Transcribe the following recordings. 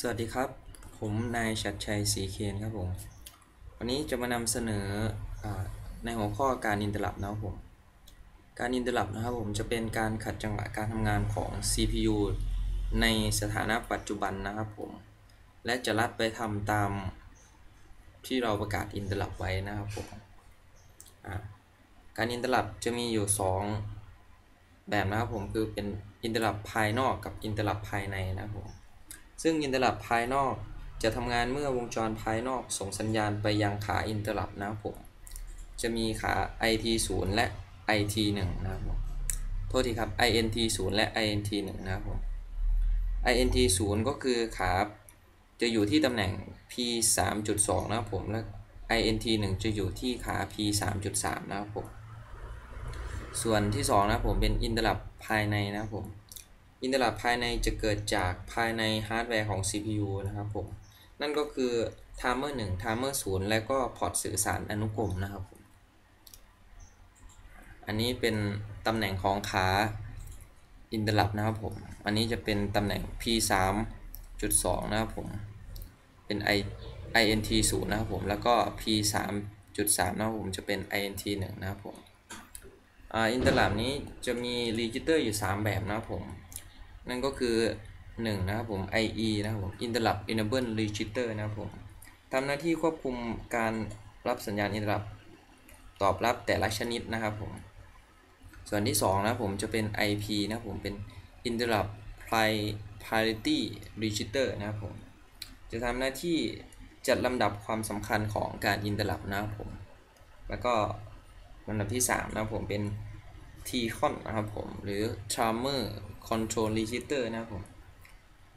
สวัสดีครับ ผมนายชัดชัยศรีเคนครับผม วันนี้จะมานำเสนออในหัวข้อการอินเตอร์ลับนะครับผม การอินเตอร์ลับนะครับผมจะเป็นการขัดจังหวะการทำงานของ CPU ในสถานะปัจจุบันนะครับผม และจะรัดไปทำตามที่เราประกาศอินเตอร์ลับไว้นะครับผม การอินเตอร์ลับจะมีอยู่ 2 แบบนะครับผมคือเป็นอินเตอร์ลับภายนอกกับอินเตอร์ลับภายในนะครับผม ซึ่งอินเตอร์ลับภายนอกจะทำงานเมื่อวงจรภายนอกส่งสัญญาณไปยังขาอินเตอร์ลับนะครับผม จะมีขา IT 0 และ IT 1 นะครับผม โทษทีครับ INT 0 และ INT 1 นะครับผม INT 0 ก็คือขาจะอยู่ที่ตำแหน่ง P 3.2 นะครับผมและ INT 1 จะอยู่ที่ขา P 3.3 นะครับผม ส่วนที่ 2 นะผมเป็นอินเตอร์ลับภายในนะครับผม อินเตอร์ลับภายในจะเกิดจากภายในฮาร์ดแวร์ของ CPU นะครับผม นั่นก็คือ timer 1 timer 0 และก็พอร์ตสื่อสารอนุกรมนะครับผม อันนี้เป็นตำแหน่งของขาอินเตอร์ลับนะครับผม อันนี้จะเป็นตำแหน่ง P 3.2นะครับผม เป็น I INT 0นะครับผม แล้วก็ P 3.3นะครับผมจะเป็น INT 1นะครับผมอ่าอินเตอร์ลับนี้จะมีรีจิเตอร์อยู่ 3 แบบนะครับผม นั่นก็คือ 1 นะครับผม IE นะครับผม Interrupt Enable Register นะครับผมทำหน้าที่ควบคุมการรับสัญญาณ Interrupt ตอบรับแต่ละชนิดนะครับผม ส่วนที่ 2 นะครับผมจะเป็น IP นะครับผมเป็น Interrupt Priority Register นะครับผม จะทำหน้าที่จัดลำดับความสำคัญของการ Interrupt นะครับผม แล้วก็ลำดับที่ 3 นะครับผมเป็น T-con นนะครับผม หรือ Timer Control Register นะครับผม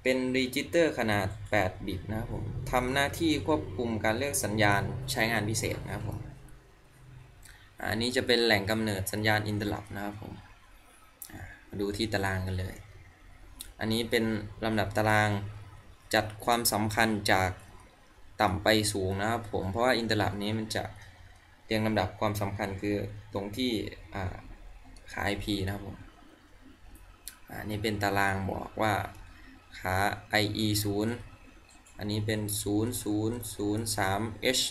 เป็น Register ขนาด 8 บิตนะครับผมทำหน้าที่ควบคุมการเลือกสัญญาณใช้งานพิเศษนะครับผม อันนี้จะเป็นแหล่งกำเนิดสัญญาณ Interrupt นะครับผมมาดูที่ตารางกันเลย อันนี้เป็นลำดับตารางจัดความสำคัญจากต่ำไปสูงนะครับผม เพราะว่า Interrupt นี้มันจะเรียงลำดับความสำคัญคือตรงที่ ขา IP นะครับผมอันนี้เป็นตารางบอกว่าขา IE 0 อันนี้เป็น 0003H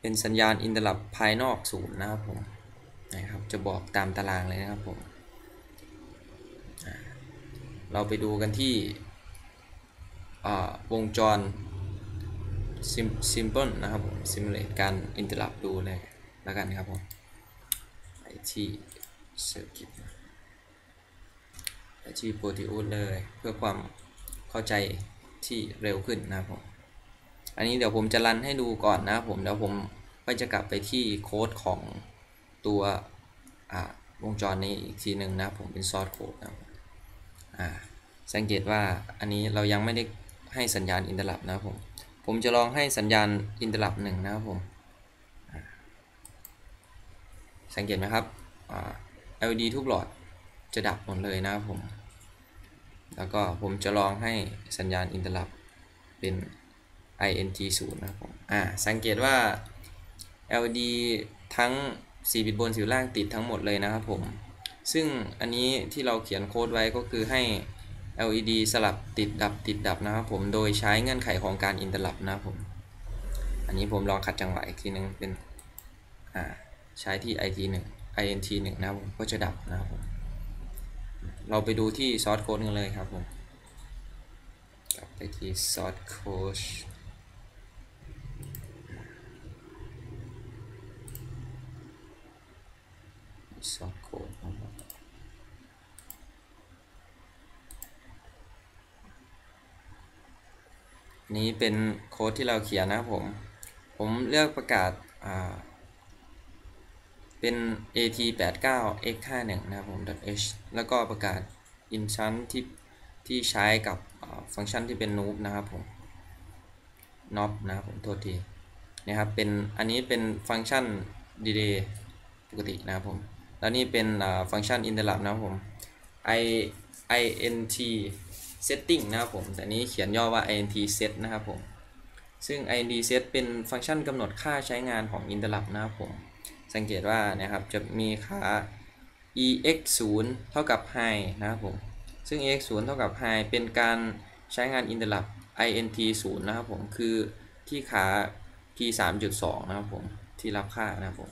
เป็นสัญญาณอินเตอร์ลับภายนอกศูนย์นะครับผมนะครับจะบอกตามตารางเลยนะครับผมเราไปดูกันที่วงจร simple นะครับผม simulate การอินเตอร์ลับดูเลยแล้วกันครับผมไปที่ circuit ไปที่ proteus เลยเพื่อความเข้าใจที่เร็วขึ้นนะครับผม อันนี้เดี๋ยวผมจะรันให้ดูก่อนนะผมเดี๋ยวผมก็จะกลับไปที่โค้ดของตัววงจรนี้อีกทีหนึ่งนะผมเป็นซอสโค้ดนะสังเกตว่าอันนี้เรายังไม่ได้ให้สัญญาณอินเตอร์ลับนะผม ผมจะลองให้สัญญาณอินเตอร์ลับหนึ่งนะครับผม สังเกตไหมครับ LED ทุกหลอดจะดับหมดเลยนะครับผม แล้วก็ผมจะลองให้สัญญาณอินเตอร์ลับเป็น int 0นะครับผม อ่า สังเกตว่า LED ทั้ง4บิตบนสิวล่างติดทั้งหมดเลยนะครับผม ซึ่งอันนี้ที่เราเขียนโค้ดไว้ก็คือให้ LED สลับติดดับติดดับนะครับผม โดยใช้เงื่อนไขของการอินเตอร์ลับนะครับผม อันนี้ผมลองขัดจังหวะอีกทีนึงเป็น อ่า ใช้ที่ IT 1 INT 1นะครับผมก็จะดับนะครับผมเราไปดูที่ซอสโค้ดกันเลยครับผมกลับไปที่ซอสโค้ดซอสโค้ดนี้เป็นโค้ดที่เราเขียนนะครับผม ผมเลือกประกาศอ่า เป็น at89x51 นะครับผม .h แล้วก็ประกาศ instance ที่ที่ใช้กับฟังก์ชันที่เป็น noob นะครับผม knob นะครับผมโทษทีนะครับเป็นอันนี้เป็นฟังก์ชัน delay ปกตินะครับผมแล้วนี่เป็นฟังก์ชัน interrupt นะครับผม i int setting นะครับผม แต่นี้เขียนย่อว่า int set นะครับผม ซึ่ง int set เป็นฟังก์ชันกำหนดค่าใช้งานของ interrupt นะครับผม สังเกตว่านะครับจะมีค่า ex 0เท่ากับ high นะครับผม ซึ่ง ex 0เท่ากับ high เป็นการใช้งาน interrupt int 0นะครับผม คือที่ขา p 3.2นะครับผม ที่รับค่านะครับผม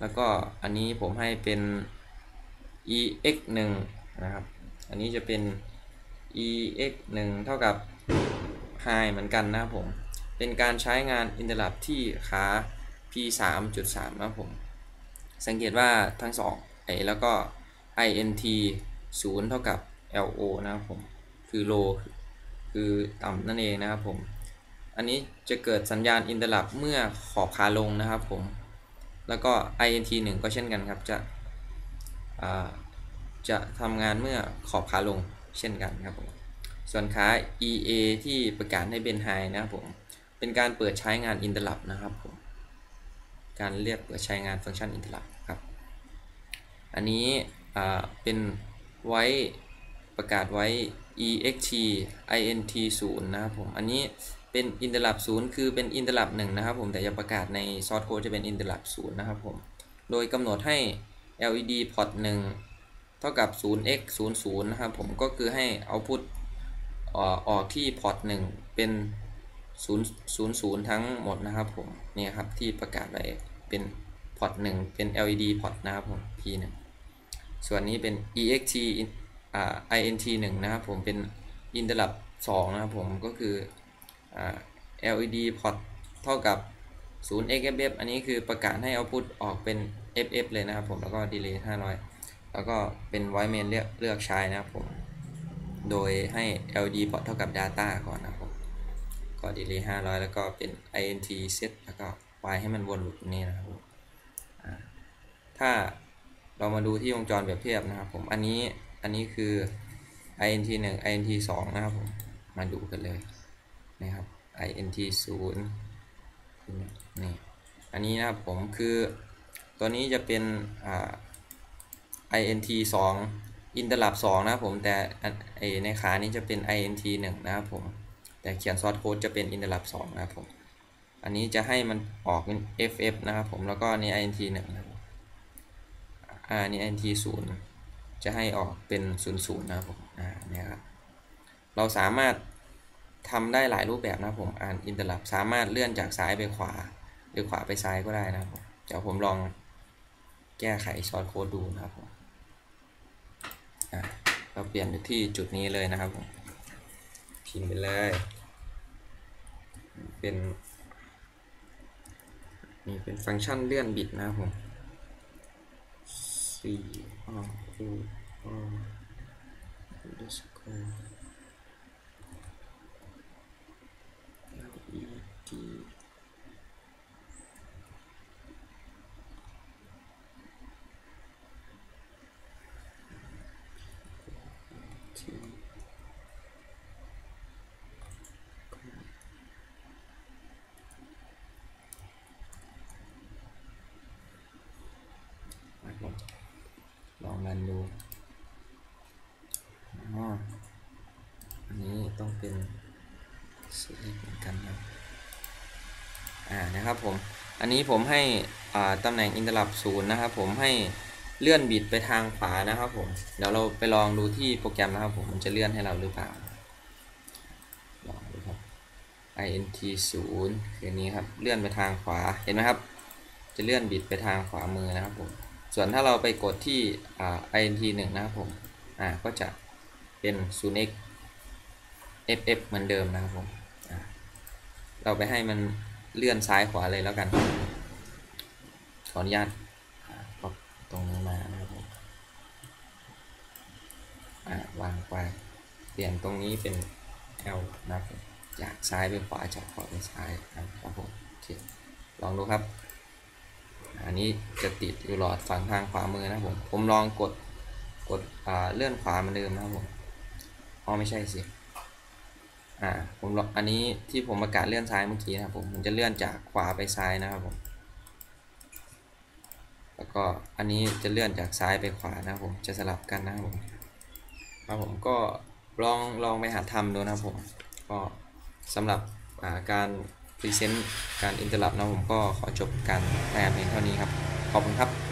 แล้วก็อันนี้ผมให้เป็น ex 1นะครับ อันนี้จะเป็น ex 1เท่ากับ high เหมือนกันนะครับผม เป็นการใช้งาน interrupt ที่ขา 3.3 นะครับผม สังเกตว่าทั้งสองไอแล้วก็ int 0 เท่ากับ lo นะครับผม คือ low คือต่ำนั่นเองนะครับผม อันนี้จะเกิดสัญญาณ interrupt เมื่อขอบขาลงนะครับผม แล้วก็ int 1 ก็เช่นกันครับ จะจะทำงานเมื่อขอบขาลงเช่นกันครับผม ส่วนขา ea ที่ประกาศให้เป็น high นะครับผม เป็นการเปิดใช้งาน interrupt นะครับผม การเรียกเปิดใช้งานฟังก์ชัน interrupt ครับ อันนี้เป็นไว้ประกาศไว้ ext int 0นะครับผม อันนี้เป็น interrupt 0คือเป็น interrupt 1นะครับผม แต่จะประกาศใน source code จะเป็น interrupt 0นะครับผม โดยกำหนดให้ led port 1 เท่ากับ 0x 0 0นะครับผม ก็คือให้ output ออกที่ port 1 เป็น 0 0 0 ทั้งหมดนะครับผมนี่ครับที่ประกาศไว้เป็น port 1เป็น led port นะครับผม p 1 ส่วนนี้เป็น ext int 1นะครับผมเป็น interrupt 2นะครับผมก็คือ LED port เท่ากับ0 xff อันนี้คือประกาศให้ output ออกเป็น ff เลยนะครับผมแล้วก็ delay 500 แล้วก็เป็น white main เลือกเลือกใช้นะครับผม โดยให้ LED port เท่ากับ data ก่อนนะครับ ก็ delay 500 แล้วก็เป็น int set แล้วก็ y ให้มันวนลูปตรงนี้นะครับผมถ้าเรามาดูที่วงจรแบบเทียบนะครับผม อันนี้ อันนี้คือ int 1 int 2 นะครับผม มาดูกันเลยนะครับ int 0นี่ อันนี้นะครับผมคือตัวนี้จะเป็นอ่า int 2 interrupt 2นะครับผม แต่ในขานี้จะเป็น int 1 นะครับผม แต่เขียนซอสโค้ดจะเป็น interrupt 2นะครับผม อันนี้จะให้มันออกเป็น ff นะครับผม แล้วก็นี่ int 1นะครับอ่านี่ int 0 จะให้ออกเป็น 0 0 นะครับผมอ่านี่ครับ เราสามารถทำได้หลายรูปแบบนะครับผม อ่านอินเตอร์ลับสามารถเลื่อนจากซ้ายไปขวา หรือขวาไปซ้ายก็ได้นะครับผมเดี๋ยวผมลองแก้ไขซอสโค้ดดูนะครับผมอ่าเราเปลี่ยนที่จุดนี้เลยนะครับผมพิมพ์ไปเลย เป็นนี่เป็นฟังก์ชันเลื่อนบิตนะครับผมสี่อ๋อคูอ๋อ underscore LED T ล องรันดูอ๋ออันนี้ต้องเป็นสีเหมือนกันนะอ่านะครับผม อันนี้ผมให้อ่าตำแหน่ง interrupt ศูนย์นะครับผมให้เลื่อนบิดไปทางขวานะครับผม เดี๋ยวเราไปลองดูที่โปรแกรมนะครับผม มันจะเลื่อนให้เราหรือเปล่า ลองดูครับ int 0คือนี้ครับ เลื่อนไปทางขวา เห็นไหมครับ จะเลื่อนบิดไปทางขวามือนะครับผม ส่วนถ้าเราไปกดที่ int 1นะครับผมอ่าก็จะเป็น 0x ff เหมือนเดิมนะครับผมเราไปให้มันเลื่อนซ้ายขวาเลยแล้วกัน ขออนุญาตปรับตรงนี้มานะครับผมวางไปเปลี่ยนตรงนี้เป็น L นะครับผมจากซ้ายไปขวาจากขวาไปซ้ายครับผมลองดูครับ อันนี้จะติดอยู่หลอดฝั่งทางขวามือนะผม ผมลองกดกดเลื่อนขวาเหมือนเดิมนะครับผมอ๋อไม่ใช่สิอ่าผมอันนี้ที่ผมประกาศเลื่อนซ้ายเมื่อกี้นะครับผมมันจะเลื่อนจากขวาไปซ้ายนะครับผมแล้วก็อันนี้จะเลื่อนจากซ้ายไปขวานะครับผมจะสลับกันนะครับผมครับผมก็ลองลองไปหาทำดูนะครับผมก็สำหรับการ พรีเซนต์การอินเตอร์ลับนะผมก็ขอจบการรายงานเพียงเท่านี้ครับ ขอบคุณครับ